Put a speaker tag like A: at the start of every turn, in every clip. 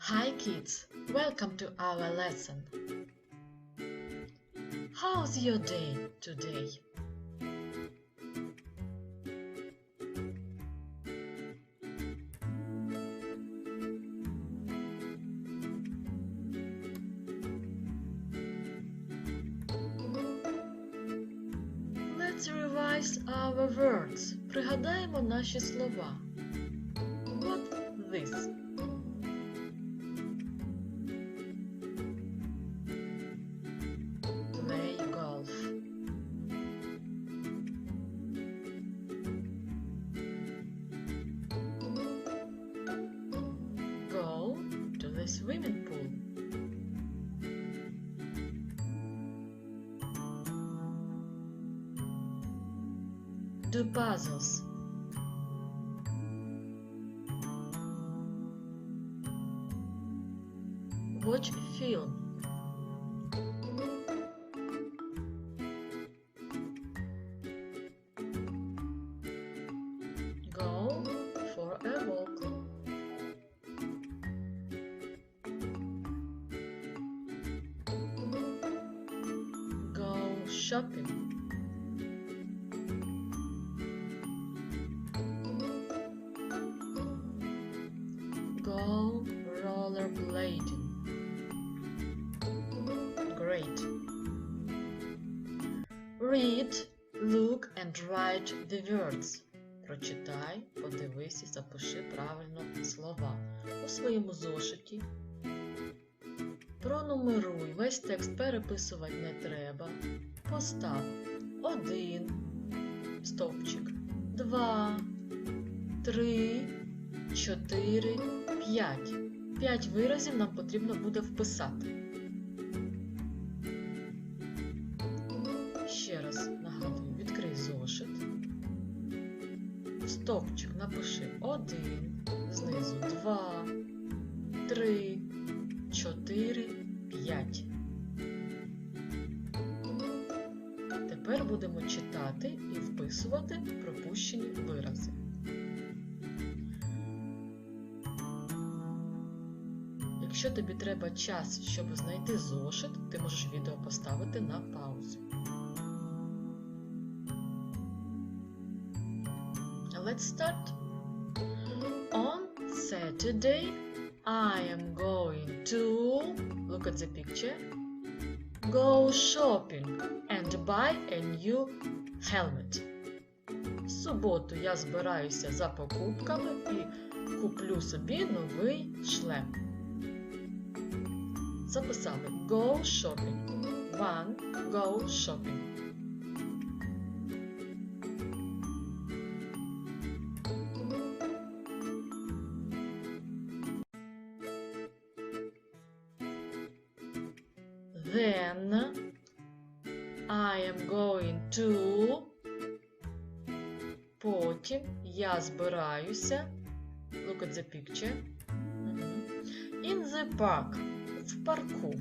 A: Hi kids, welcome to our lesson. How's your day today? Let's revise our words. Пригадаємо наші слова. What this? Do puzzles. Watch film. Go for a walk. Go shopping. The words. Прочитай, подивись і запиши правильно слова у своєму зошиті. Пронумеруй, весь текст переписувати не треба. Постав один стовпчик, два, три, чотири, п'ять. П'ять виразів нам потрібно буде вписати. Три, чотири, п'ять. Тепер будемо читати і вписувати пропущені вирази. Якщо тобі треба час, щоб знайти зошит, ти можеш відео поставити на паузу. Let's start. On Saturday, I am going to look at the picture. Go shopping and buy a new helmet. В суботу я збираюся за покупками і куплю собі новий шлем. Записали Go shopping. One, go shopping. Then I am going to. Потім я збираюся. Look at the picture. In the park. В парку.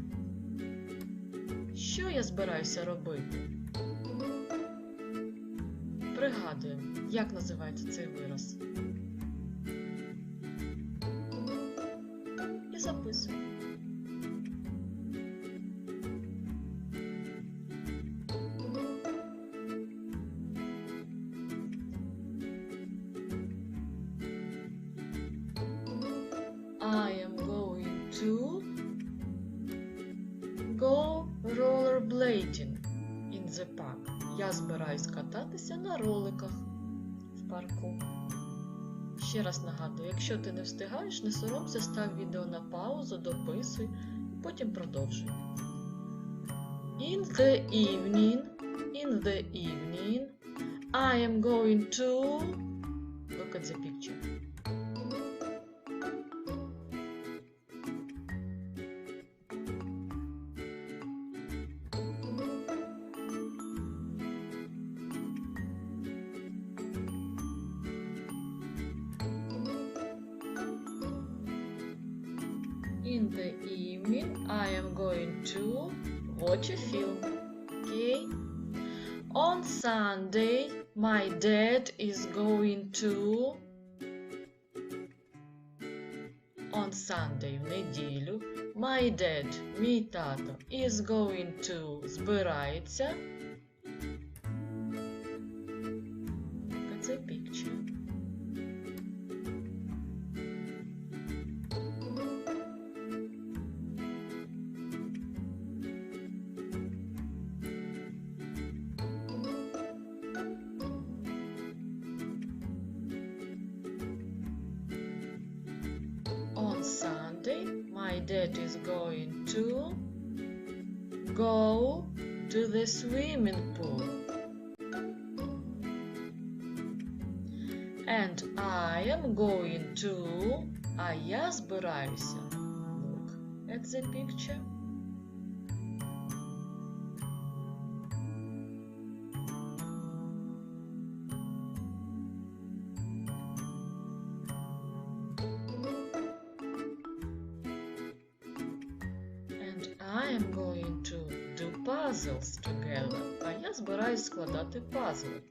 A: Що я збираюся робити? Пригадуємо, як називається цей вираз. І записуємо. Go rollerblading in the park. Я збираюсь кататися на роликах в парку. Ще раз нагадую, якщо ти не встигаєш, не соромся, став відео на паузу, дописуй і потім продовжуй. In the evening, in the evening, I am going to look at the picture. evening, I am going to watch a film. Okay? On Sunday, my dad is going to on Sunday в неділю. My dad, мій тато, is going to збирається. dad is going to go to the swimming pool. And I am going to. А я збираюся. Look at the picture. Puzzles together. А я збираюсь складати пазли.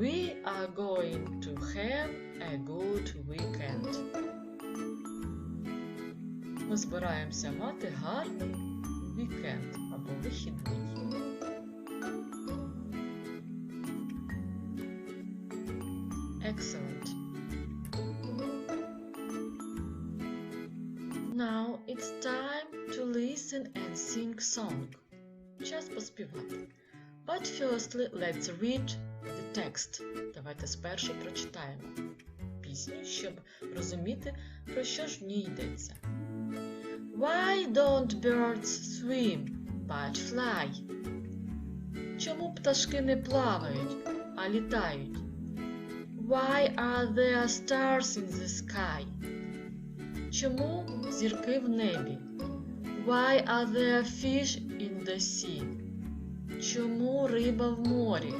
A: We are going to have a good weekend. Ми збираємося мати гарний вікенд або вихідний. Excellent. Now it's time to listen and sing song. Час поспівати. But firstly, let's read the text. Давайте спершу прочитаємо пісню, щоб розуміти, про що ж в ній йдеться. Why don't birds swim, but fly? Чому пташки не плавають, а літають? Why are there stars in the sky? Чому зірки в небі? Why are there fish sea? Чому риба в морі?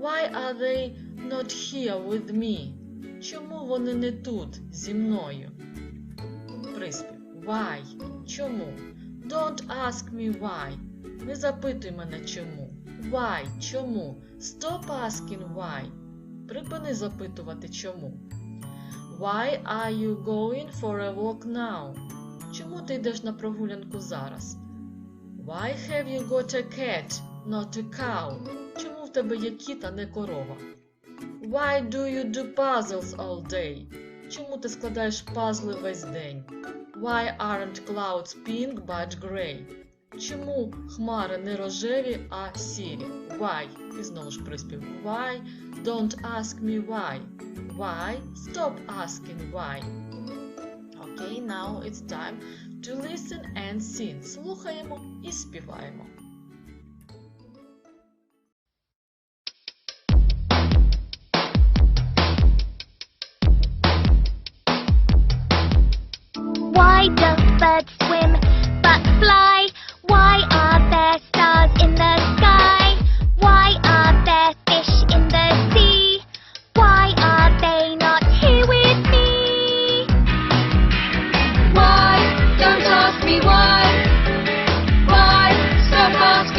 A: Why are they not here with me? Чому вони не тут зі мною? Приспів. Why? Чому? Don't ask me why. Не запитуй мене чому. Why? Чому? Stop asking why. Припини запитувати чому. Why are you going for a walk now? Чому ти йдеш на прогулянку зараз? Why have you got a cat, not a cow? Чому в тебе є кіт, а не корова? Why do you do puzzles all day? Чому ти складаєш пазли весь день? Why aren't clouds pink but grey? Чому хмари не рожеві, а сірі? Why? І знову ж приспів. Why? Don't ask me why. Why? Stop asking why. Okay, now it's time to listen and sing. Слухаємо і співаємо.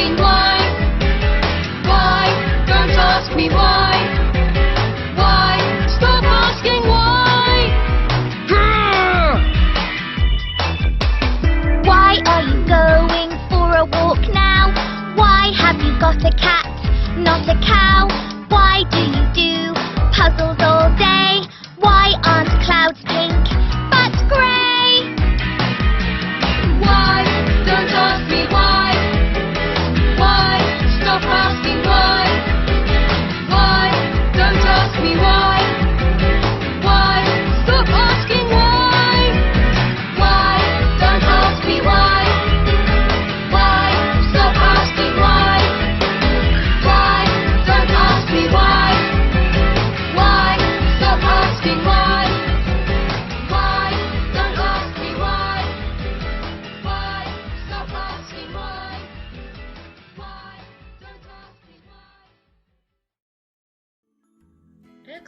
B: Asking why. Why? Don't ask me why. Why?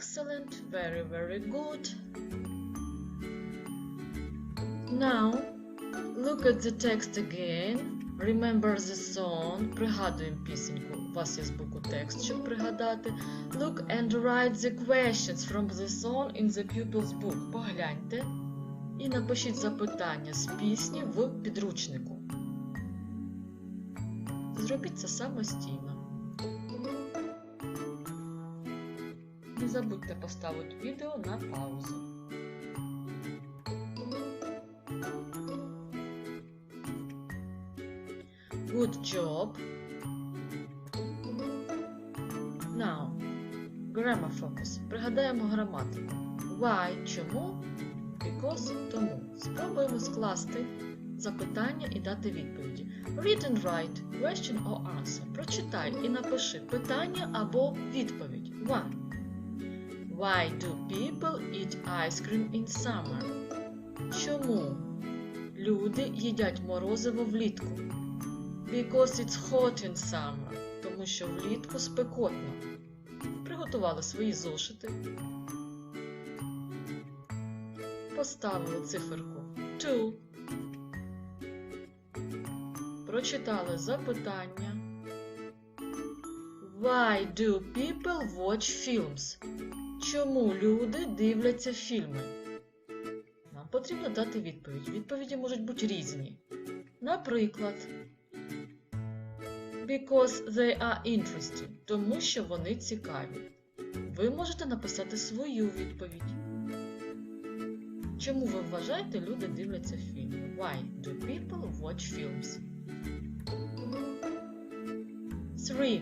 A: Excellent, very, very good. Now, look at the text again. Remember the song. Пригадуємо пісеньку. У вас є збоку текст, щоб пригадати. Look and write the questions from the song in the pupil's book. Погляньте і напишіть запитання з пісні в підручнику. Зробіть це самостійно. Забудьте поставити відео на паузу. Good job. Now, grammar focus. Пригадаємо граматику. Why? Чому? Because тому. Спробуємо скласти запитання і дати відповіді. Read and write question or answer. Прочитай і напиши питання або відповідь. One. Why do people eat ice cream in summer? Чому люди їдять морозиво влітку? Because it's hot in summer. Тому що влітку спекотно. Приготували свої зошити. Поставили циферку two. Прочитали запитання. Why do people watch films? Чому люди дивляться фільми? Нам потрібно дати відповідь. Відповіді можуть бути різні. Наприклад, Because they are interesting, тому що вони цікаві. Ви можете написати свою відповідь. Чому ви вважаєте, люди дивляться фільми? Why do people watch films? 3.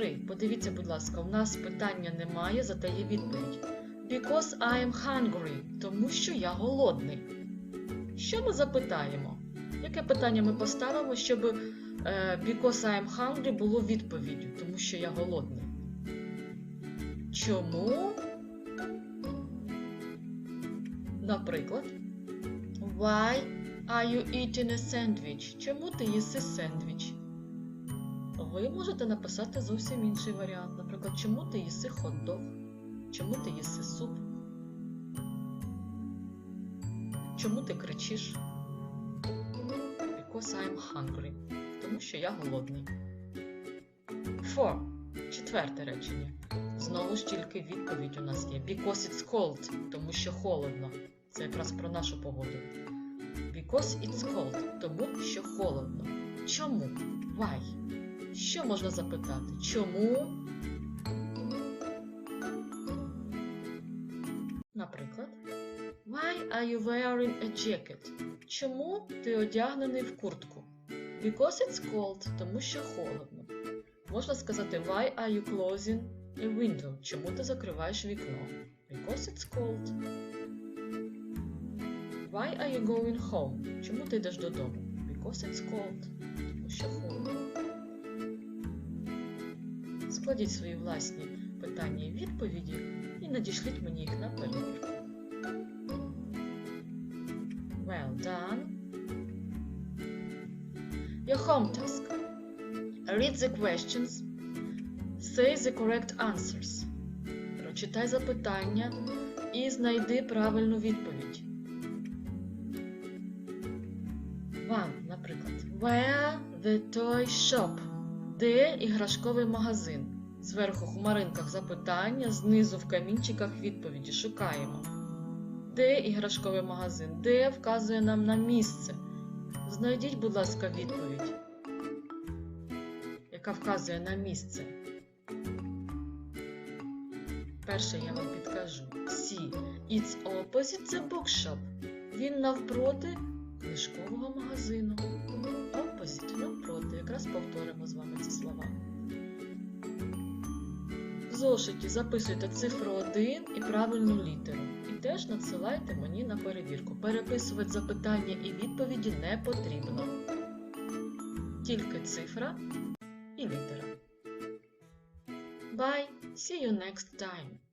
A: 3. Подивіться, будь ласка, у нас питання немає, зате є відповідь. Because I am hungry, тому що я голодний. Що ми запитаємо? Яке питання ми поставимо, щоб е, Because I am hungry було відповіддю, тому що я голодний? Чому? Наприклад, Why are you eating a sandwich? Чому ти їси сендвіч? Ви можете написати зовсім інший варіант. Наприклад, чому ти їси хот-дог? Чому ти їси суп? Чому ти кричиш? Because I'm hungry. Тому що я голодний. Four. Четверте речення. Знову ж тільки відповідь у нас є. Because it's cold. Тому що холодно. Це якраз про нашу погоду. Because it's cold. Тому що холодно. Чому? Why? Що можна запитати? Чому? Наприклад, Why are you wearing a jacket? Чому ти одягнений в куртку? Because it's cold, тому що холодно. Можна сказати Why are you closing a window? Чому ти закриваєш вікно? Because it's cold. Why are you going home? Чому ти йдеш додому? Because it's cold. Тому що холодно. Складіть свої власні питання і відповіді і надішліть мені їх на перевірку. Well done. Your home task. Read the questions. Say the correct answers. Прочитай запитання і знайди правильну відповідь. One, наприклад. Where the toy shop? Де іграшковий магазин? Зверху в хмаринках запитання, знизу в камінчиках відповіді. Шукаємо. Де іграшковий магазин? Де вказує нам на місце? Знайдіть, будь ласка, відповідь, яка вказує на місце. Перше я вам підкажу. C. It's opposite the bookshop. Він навпроти книжкового магазину. Opposite, навпроти. Якраз повторимо з вами ці слова. Зошиті записуйте цифру 1 і правильну літеру. І теж надсилайте мені на перевірку. Переписувати запитання і відповіді не потрібно. Тільки цифра і літера. Bye! See you next time!